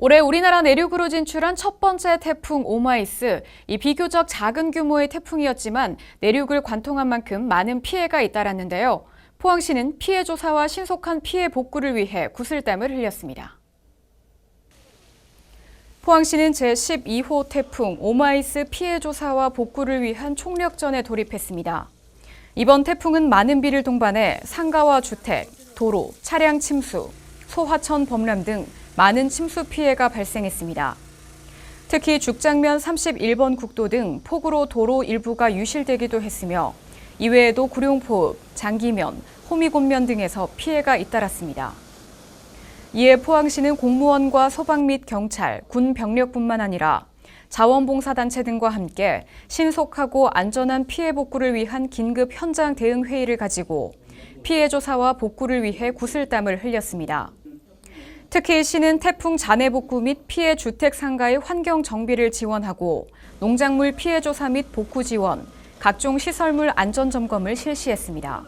올해 우리나라 내륙으로 진출한 첫 번째 태풍 오마이스. 이 비교적 작은 규모의 태풍이었지만 내륙을 관통한 만큼 많은 피해가 잇따랐는데요. 포항시는 피해 조사와 신속한 피해 복구를 위해 구슬땀을 흘렸습니다. 포항시는 제12호 태풍 오마이스 피해 조사와 복구를 위한 총력전에 돌입했습니다. 이번 태풍은 많은 비를 동반해 상가와 주택, 도로, 차량 침수, 소하천 범람 등 많은 침수 피해가 발생했습니다. 특히 죽장면 31번 국도 등 폭우로 도로 일부가 유실되기도 했으며 이외에도 구룡포읍, 장기면, 호미곶면 등에서 피해가 잇따랐습니다. 이에 포항시는 공무원과 소방 및 경찰, 군 병력뿐만 아니라 자원봉사단체 등과 함께 신속하고 안전한 피해 복구를 위한 긴급 현장 대응 회의를 가지고 피해 조사와 복구를 위해 구슬땀을 흘렸습니다. 특히 시는 태풍 잔해 복구 및 피해 주택 상가의 환경 정비를 지원하고 농작물 피해 조사 및 복구 지원, 각종 시설물 안전 점검을 실시했습니다.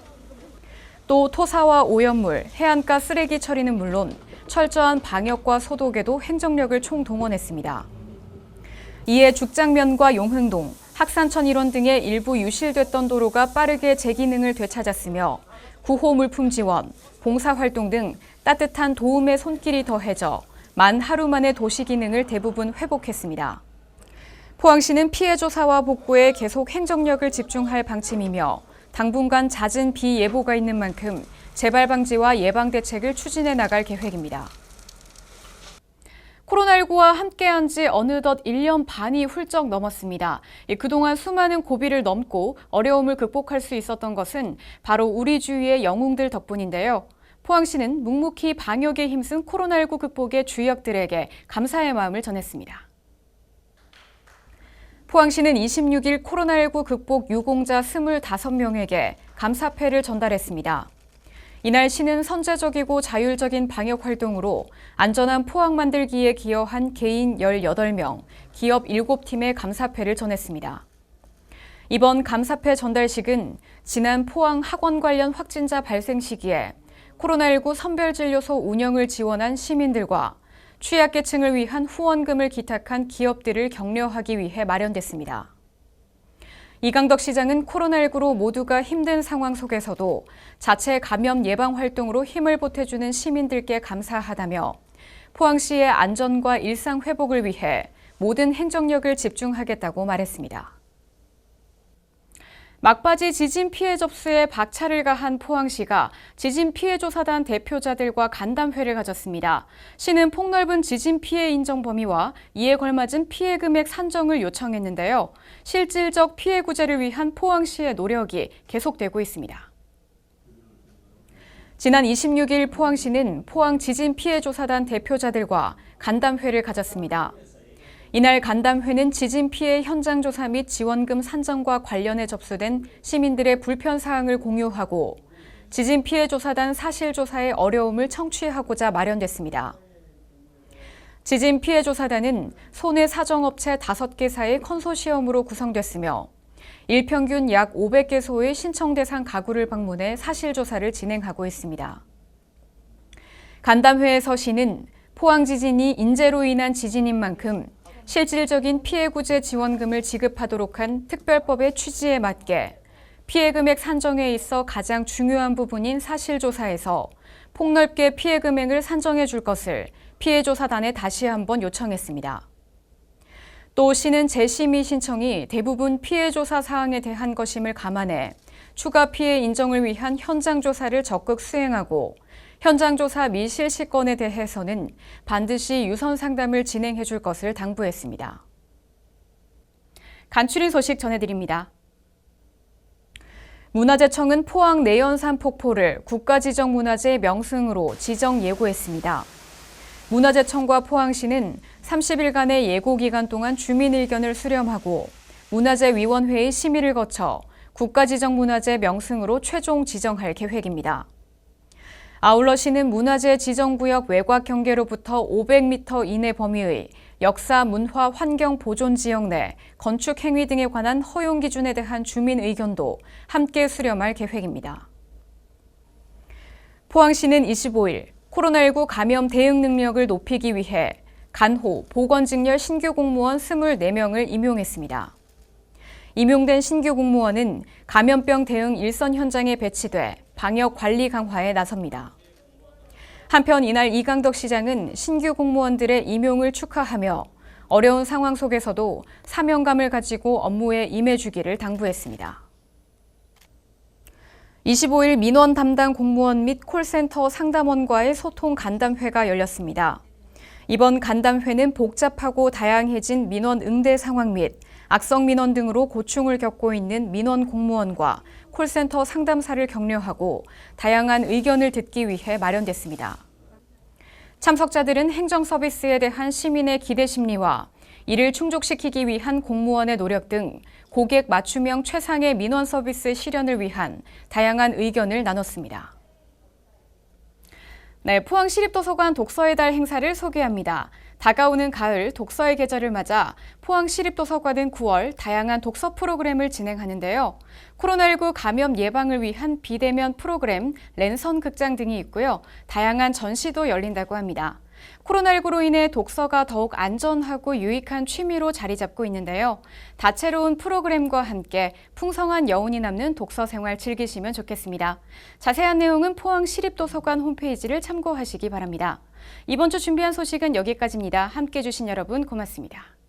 또 토사와 오염물, 해안가 쓰레기 처리는 물론 철저한 방역과 소독에도 행정력을 총동원했습니다. 이에 죽장면과 용흥동, 학산천 일원 등의 일부 유실됐던 도로가 빠르게 재기능을 되찾았으며 구호 물품 지원, 봉사활동 등 따뜻한 도움의 손길이 더해져 만 하루 만에 도시 기능을 대부분 회복했습니다. 포항시는 피해 조사와 복구에 계속 행정력을 집중할 방침이며 당분간 잦은 비 예보가 있는 만큼 재발 방지와 예방 대책을 추진해 나갈 계획입니다. 코로나19와 함께한 지 어느덧 1년 반이 훌쩍 넘었습니다. 그동안 수많은 고비를 넘고 어려움을 극복할 수 있었던 것은 바로 우리 주위의 영웅들 덕분인데요. 포항시는 묵묵히 방역에 힘쓴 코로나19 극복의 주역들에게 감사의 마음을 전했습니다. 포항시는 26일 코로나19 극복 유공자 25명에게 감사패를 전달했습니다. 이날 시는 선제적이고 자율적인 방역 활동으로 안전한 포항 만들기에 기여한 개인 18명, 기업 7팀에 감사패를 전했습니다. 이번 감사패 전달식은 지난 포항 학원 관련 확진자 발생 시기에 코로나19 선별진료소 운영을 지원한 시민들과 취약계층을 위한 후원금을 기탁한 기업들을 격려하기 위해 마련됐습니다. 이강덕 시장은 코로나19로 모두가 힘든 상황 속에서도 자체 감염 예방 활동으로 힘을 보태주는 시민들께 감사하다며 포항시의 안전과 일상 회복을 위해 모든 행정력을 집중하겠다고 말했습니다. 막바지 지진 피해 접수에 박차를 가한 포항시가 지진 피해 조사단 대표자들과 간담회를 가졌습니다. 시는 폭넓은 지진 피해 인정 범위와 이에 걸맞은 피해 금액 산정을 요청했는데요. 실질적 피해 구제를 위한 포항시의 노력이 계속되고 있습니다. 지난 26일 포항시는 포항 지진 피해 조사단 대표자들과 간담회를 가졌습니다. 이날 간담회는 지진 피해 현장 조사 및 지원금 산정과 관련해 접수된 시민들의 불편 사항을 공유하고 지진 피해 조사단 사실 조사의 어려움을 청취하고자 마련됐습니다. 지진 피해 조사단은 손해 사정업체 5개사의 컨소시엄으로 구성됐으며 일평균 약 500개소의 신청 대상 가구를 방문해 사실 조사를 진행하고 있습니다. 간담회에서 시는 포항 지진이 인재로 인한 지진인 만큼 실질적인 피해 구제 지원금을 지급하도록 한 특별법의 취지에 맞게 피해 금액 산정에 있어 가장 중요한 부분인 사실조사에서 폭넓게 피해 금액을 산정해 줄 것을 피해조사단에 다시 한번 요청했습니다. 또 시는 재심의 신청이 대부분 피해조사 사항에 대한 것임을 감안해 추가 피해 인정을 위한 현장 조사를 적극 수행하고 현장 조사 미실 시 건에 대해서는 반드시 유선 상담을 진행해 줄 것을 당부했습니다. 간추린 소식 전해드립니다. 문화재청은 포항 내연산 폭포를 국가지정문화재 명승으로 지정 예고했습니다. 문화재청과 포항시는 30일간의 예고 기간 동안 주민 의견을 수렴하고 문화재위원회의 심의를 거쳐 국가지정문화재 명승으로 최종 지정할 계획입니다. 아울러 시는 문화재 지정구역 외곽 경계로부터 500m 이내 범위의 역사, 문화, 환경 보존 지역 내 건축 행위 등에 관한 허용 기준에 대한 주민 의견도 함께 수렴할 계획입니다. 포항시는 25일 코로나19 감염 대응 능력을 높이기 위해 간호, 보건직렬 신규 공무원 24명을 임용했습니다. 임용된 신규 공무원은 감염병 대응 일선 현장에 배치돼 방역 관리 강화에 나섭니다. 한편 이날 이강덕 시장은 신규 공무원들의 임용을 축하하며 어려운 상황 속에서도 사명감을 가지고 업무에 임해주기를 당부했습니다. 25일 민원 담당 공무원 및 콜센터 상담원과의 소통 간담회가 열렸습니다. 이번 간담회는 복잡하고 다양해진 민원 응대 상황 및 악성 민원 등으로 고충을 겪고 있는 민원 공무원과 콜센터 상담사를 격려하고 다양한 의견을 듣기 위해 마련됐습니다. 참석자들은 행정 서비스에 대한 시민의 기대 심리와 이를 충족시키기 위한 공무원의 노력 등 고객 맞춤형 최상의 민원 서비스 실현을 위한 다양한 의견을 나눴습니다. 네, 포항시립도서관 독서의 달 행사를 소개합니다. 다가오는 가을 독서의 계절을 맞아 포항시립도서관은 9월 다양한 독서 프로그램을 진행하는데요. 코로나19 감염 예방을 위한 비대면 프로그램, 랜선 극장 등이 있고요. 다양한 전시도 열린다고 합니다. 코로나19로 인해 독서가 더욱 안전하고 유익한 취미로 자리 잡고 있는데요. 다채로운 프로그램과 함께 풍성한 여운이 남는 독서 생활 즐기시면 좋겠습니다. 자세한 내용은 포항 시립도서관 홈페이지를 참고하시기 바랍니다. 이번 주 준비한 소식은 여기까지입니다. 함께 해주신 여러분 고맙습니다.